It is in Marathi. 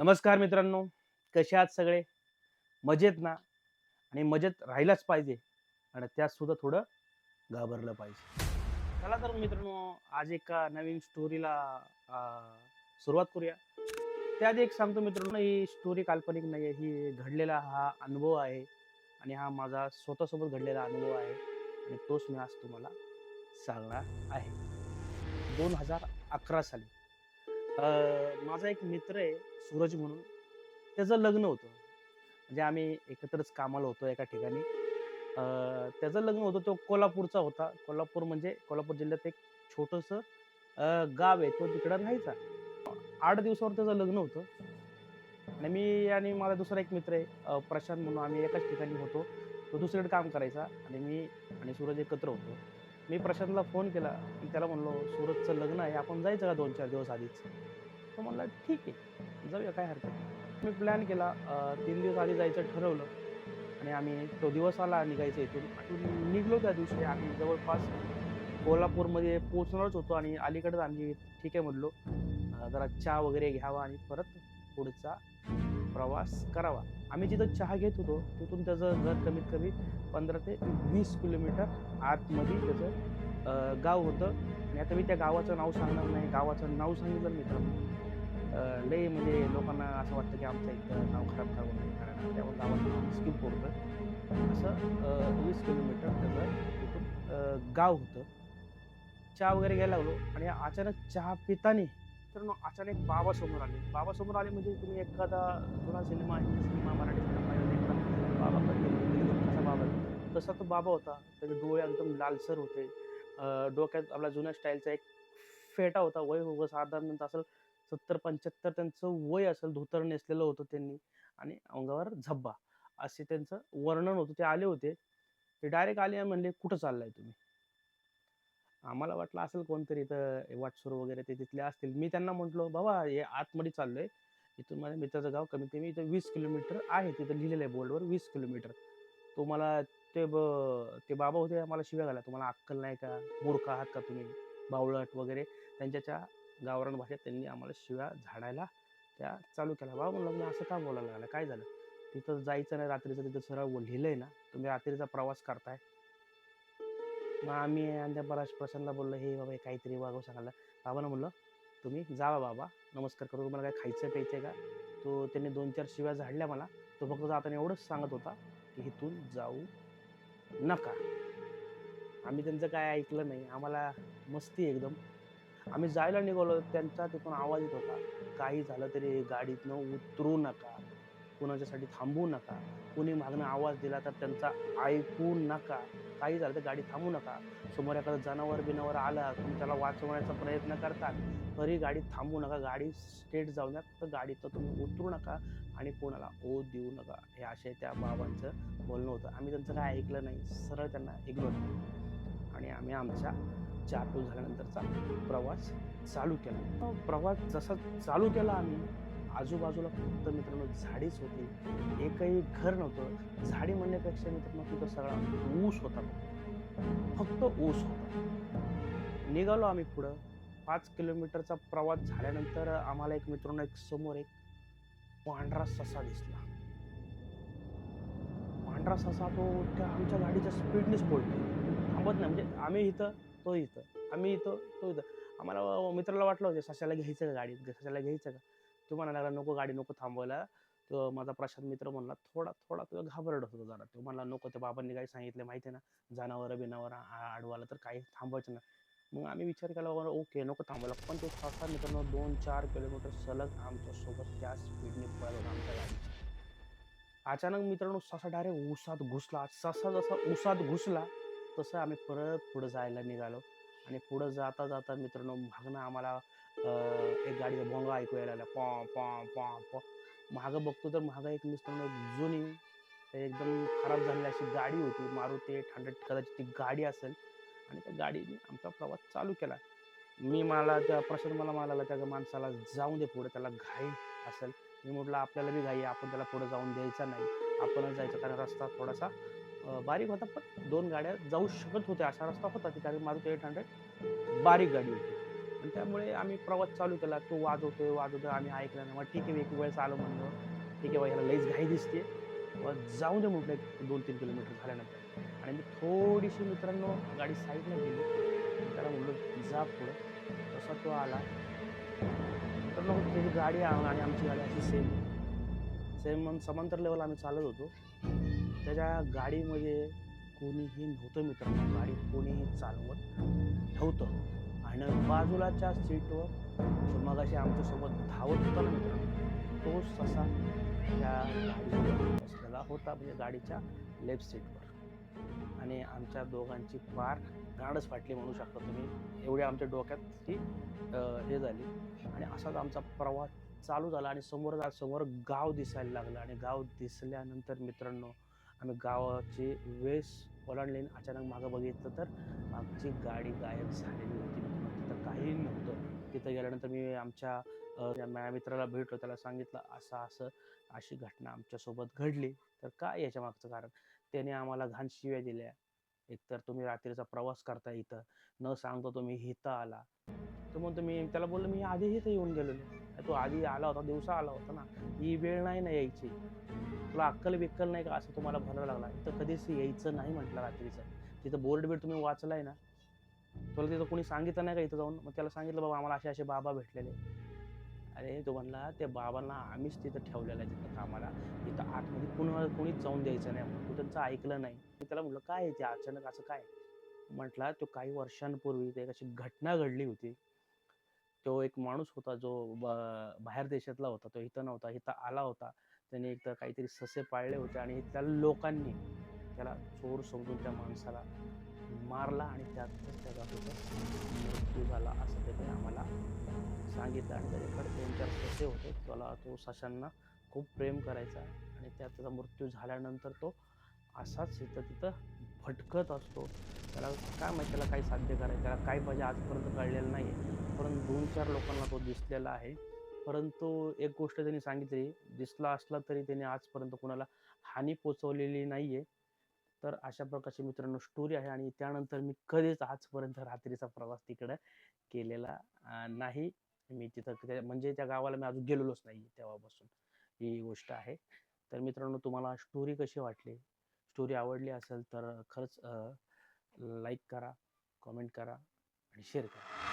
नमस्कार मित्रांनो कसे आहात सगळे? मजेत ना? आणि मजेत राहिलाच पाहिजे. आणि त्यात सुद्धा थोडं घाबरलं पाहिजे. चला तर मित्रांनो आज एका नवीन स्टोरीला सुरुवात करूया. त्याआधी एक सांगतो मित्रांनो ही स्टोरी काल्पनिक नाही आहे ही घडलेला हा अनुभव आहे. आणि हा माझा स्वतःसोबत घडलेला अनुभव आहे. आणि तोच मी आज तुम्हाला सांगणार आहे. दोन हजार अकरा साली. अं, माझा एक मित्र आहे सूरज म्हणून. त्याचं लग्न होतं. म्हणजे आम्ही एकत्रच कामाला होतो एका ठिकाणी. अं, त्याचं लग्न होतं तो कोल्हापूरचा होता. कोल्हापूर म्हणजे कोल्हापूर जिल्ह्यात एक छोटंसं गाव आहे. तो तिकडं राहायचा. आठ दिवसावर त्याचं लग्न होतं. आणि मी आणि माझा दुसरा एक मित्र आहे अं, प्रशांत म्हणून आम्ही एकाच ठिकाणी होतो. तो दुसरीकडे काम करायचा आणि मी आणि सूरज एकत्र होतो. मी प्रशांतला फोन केला की त्याला म्हणलो सूरतचं लग्न आहे आपण जायचं का दोन चार दिवस आधीच? तो म्हणला ठीक आहे जाऊया काय हरकत नाही. मी प्लॅन केला तीन दिवस आधी जायचं ठरवलं आणि आम्ही तो दिवस आला निघायचं इथून. निघलो त्या दिवशी आम्ही जवळपास कोल्हापूरमध्ये पोचणारच होतो आणि अलीकडेच आम्ही ठीक आहे म्हणलो जरा चहा वगैरे घ्यावा आणि परत पुढचा प्रवास करावा. आम्ही जिथं चहा घेत होतो तिथून त्याचं घर कमीत कमी पंधरा ते वीस किलोमीटर आतमध्ये त्याचं गाव होतं. आणि आता मी त्या गावाचं नाव सांगणार नाही. गावाचं नाव सांगितलं मित्रांनो अं, लय म्हणजे लोकांना असं वाटतं की आमचं एक नाव खराब करू नये कारण त्यामुळे गावाचं स्किप होतं. असं वीस किलोमीटर त्याचं तिथून गाव होतं. चहा वगैरे घ्यायला लागलो. आणि अचानक चहा पितानी तर मग अचानक बाबा समोर आले. बाबा समोर आले म्हणजे तुम्ही एखादा जुना cinema Hindi cinema Marathi cinema बाबा कसा बाबा तसा तो बाबा होता. त्याचे डोळे एकदम लालसर होते. डोक्यात आपला जुन्या स्टाईलचा एक फेटा होता. वय हो साधारणतः असेल सत्तर पंच्याहत्तर त्यांचं वय असेल धोतर नेसलेलं होतं त्यांनी. आणि अंगावर झब्बा असे त्यांचं वर्णन होतं. ते आले होते. ते डायरेक्ट आले म्हणले कुठं चाललाय तुम्ही? आम्हाला वाटलं असेल कोणतरी इथं वाटसूर वगैरे ते तिथले असतील. मी त्यांना म्हटलो बाबा हे आतमध्ये चाललोय. इथून माझ्या मित्राचं गाव कमीत कमी इथं वीस किलोमीटर आहे. तिथं लिहिलेलं आहे बोर्डवर वीस किलोमीटर. तो मला ते ब ते बाबा होते मला शिव्या घाला तुम्हाला अक्कल नाही का? मूर्ख आहात का तुम्ही? बावळट वगैरे. त्यांच्याच्या गावरान भाषेत त्यांनी आम्हाला शिव्या झाडायला त्या चालू केल्या. बाबा म्हणलं मी असं का बोलायला लागलं? काय झालं? तिथं जायचं नाही रात्रीचं तिथं सरळ लिहिलं आहे ना. तुम्ही रात्रीचा प्रवास करताय. मग आम्ही आणि त्या बऱ्याच बोललो हे बाबा हे काहीतरी वागव सांगायला बाबांना म्हणलं तुम्ही जावा बाबा नमस्कार करू. तुम्हाला काय खायचं प्यायचं आहे का? तो त्यांनी दोन चार शिव्या झाडल्या मला. तो फक्त जाताना एवढंच सांगत होता की इथून जाऊ नका. आम्ही त्यांचं काय ऐकलं नाही. आम्हाला मस्ती एकदम. आम्ही जायला निघालो. त्यांचा तिथून आवाज येत होता काही झालं तरी गाडीतनं उतरू नका. कुणाच्यासाठी थांबू नका. कुणी मागणं आवाज दिला तर त्यांचा ऐकू नका. काही झालं तर गाडी थांबू नका. समोर एखादं जनावर बिनावर आलं तुम्ही त्याला वाचवण्याचा प्रयत्न करतात. तरी गाडी थांबू नका. गाडी स्टेट जाऊ नका तर गाडीत तुम्ही उतरू नका आणि कोणाला ओ देऊ नका. हे असे त्या बाबांचं बोलणं होतं. आम्ही त्यांचं काय ऐकलं नाही. सरळ त्यांना इग्नोर केलं. आणि आम्ही आमच्या चार झाल्यानंतरचा प्रवास चालू केला. प्रवास जसा चालू केला आम्ही आजूबाजूला फक्त मित्रांनो झाडीच होती. एकही घर नव्हतं. झाडी म्हणण्यापेक्षा मित्रांनो तिथं सगळा ऊस होता फक्त. ऊस होता. निघालो आम्ही पुढं. पाच किलोमीटरचा प्रवास झाल्यानंतर आम्हाला एक मित्रांनो एक समोर एक पांढरा ससा दिसला. पांढरा ससा तो त्या आमच्या गाडीच्या स्पीडनेच पडतो थांबत नाही. म्हणजे आम्ही इथं तो इथं. आम्ही इथं तो इथं. आम्हाला मित्राला वाटलं होतं सशाला घ्यायचं का गाडीत? सशाला घ्यायचं का? तो म्हणाला लागला नको गाडी नको थांबवायला. तो माझा प्रशांत मित्र म्हणला थोडा थोडा तो घाबरट होतो जरा. तो म्हणला नको त्या बाबांनी काही सांगितलं माहिती आहे ना? जनावर बिनावर आडवाला तर काही थांबवायचं ना मग आम्ही विचार केला बाबा ओके नको थांबवायला. पण तो सहसा मित्रांनो दोन चार किलोमीटर सलग आमच्यासोबत त्या स्पीडने पळत होता आमच्या गाडी अचानक मित्रांनो ससा डायरेक्ट उसात घुसला. ससा जसा उसात घुसला तसं आम्ही परत पुढे जायला निघालो. आणि पुढं जाता जाता मित्रांनो भागणं आम्हाला एक गाडीचा भोंगा ऐकू यायला लागला. पॉ पॉ पॉ पॉ. मागं बघतो तर मागं एक मित्रांनो एक जुनी एकदम खराब झालेली अशी गाडी होती. मारुती एट हंड्रेड कदाचित ती गाडी असेल. आणि त्या गाडीने आमचा प्रवास चालू केला. मी मला त्या प्रशांत मला म्हणाला त्या माणसाला जाऊन दे पुढे. त्याला घाई असेल. मी म्हटलं आपल्याला बी घाई आपण त्याला पुढे जाऊन द्यायचा नाही. आपणच जायचं. कारण रस्ता थोडासा बारीक होता. पण दोन गाड्या जाऊ शकत होत्या. असा रस्ता होता ती. कारण मारुती एट हंड्रेड बारीक गाडी होती. आणि त्यामुळे आम्ही प्रवास चालू केला. तो वाजवतोय वाजवतोय आम्ही ऐकलं नाही. मग ठीक आहे एक वेळेस आलो म्हणलं. ठीक आहे बा ह्याला लईच घाई दिसते व जाऊ दे म्हटलं एक दोन तीन किलोमीटर झाल्यानंतर. आणि मी थोडीशी मित्रांनो गाडी साईडला गेली. त्याला म्हटलं जा पुढं. तसा तो आला. तर मग त्याची गाडी आणि आमची गाडी अशी सेम सेम समांतर लेवल आम्ही चालत होतो. त्याच्या गाडीमध्ये कोणीही नव्हतं मित्रांनो. गाडी कोणीही चालवत नव्हतं. आणि बाजूलाच्या सीटवर मग मगाशी आमच्यासोबत धावत होता ना मित्रांनो तो ससा त्या गाडीवर बसलेला होता म्हणजे गाडीच्या लेफ्ट सीटवर. आणि आमच्या दोघांची फार गाडच फाटली म्हणू शकता तुम्ही. एवढी आमच्या डोक्यात ती हे झाली. आणि असाच आमचा प्रवास चालू झाला आणि समोर जा- समोर गाव दिसायला लागलं. आणि गाव दिसल्यानंतर मित्रांनो आम्ही गावाची वेस ओलांडली आणि अचानक मागं बघितलं तर आमची गाडी गायब झालेली होती. काहीही काही नव्हतं. तिथं गेल्यानंतर मी आमच्या त्या माझ्या मित्राला भेटलो. त्याला सांगितलं असं असं अशी घटना आमच्यासोबत घडली. तर काय याच्या मागचं कारण? त्याने आम्हाला घाण शिव्या दिल्या. एकतर तुम्ही रात्रीचा प्रवास करता इथं. न सांगता तुम्ही इथं आला. तर म्हणतो मी त्याला बोललो मी आधी इथं येऊन गेलेलो तो आधी आला होता दिवसा आला होता ना. ही वेळ नाही ना यायची. तुला अक्कल बिक्कल नाही का असं तुम्हाला भरावं लागला? इथं कधीच यायचं नाही म्हटलं रात्रीचं. तिथं बोर्ड बिर्ड तुम्ही वाचलाय ना तुला तिथं कोणी सांगितलं नाही का इथं जाऊन? मग त्याला सांगितलं बाबा आम्हाला असे असे बाबा भेटलेले. अरे तो म्हणला त्या बाबांना आम्हीच तिथं ठेवलेलं आहे तिथं कामाला. इथं आतमध्ये कुणाला कोणीच जाऊन द्यायचं नाही म्हणून. तू त्यांचं ऐकलं नाही. मी त्याला म्हटलं काय आहे ते? अचानक असं काय? म्हटला तो काही वर्षांपूर्वी ते एक अशी घटना घडली होती. तो एक माणूस होता जो ब- बाहेर देशातला होता. तो इथं नव्हता. इथं आला होता. त्याने एक तर काहीतरी ससे पाळले होते आणि त्या लोकांनी त्याला चोर समजून त्या माणसाला मारला आणि त्यातच त्याचा तिथं मृत्यू झाला असं त्याने आम्हाला सांगितलं आणि त्याच्याकडे दोन चार ससे होते. त्याला तो सशांना खूप प्रेम करायचा आणि त्यात त्याचा मृत्यू झाल्यानंतर तो असाच इथं तिथं भटकत असतो. त्याला काय माहिती त्याला काही साध्य करायचं? त्याला काय पाहिजे आजपर्यंत कळलेलं नाही आहे परंतु दोन चार लोकांना तो दिसलेला आहे. परंतु एक गोष्ट त्यांनी सांगितली दिसला असला तरी त्याने आजपर्यंत कुणाला हानी पोचवलेली नाही आहे तर अशा प्रकारची मित्रांनो स्टोरी आहे आणि त्यानंतर मी कधीच आजपर्यंत रात्रीचा प्रवास तिकडं केलेला नाही. मी तिथं म्हणजे त्या गावाला मी अजून गेलेलोच नाही तेव्हापासून ही गोष्ट आहे. तर मित्रांनो तुम्हाला स्टोरी कशी वाटली? स्टोरी आवडली असेल तर खरंच लाईक करा कॉमेंट करा आणि शेअर करा.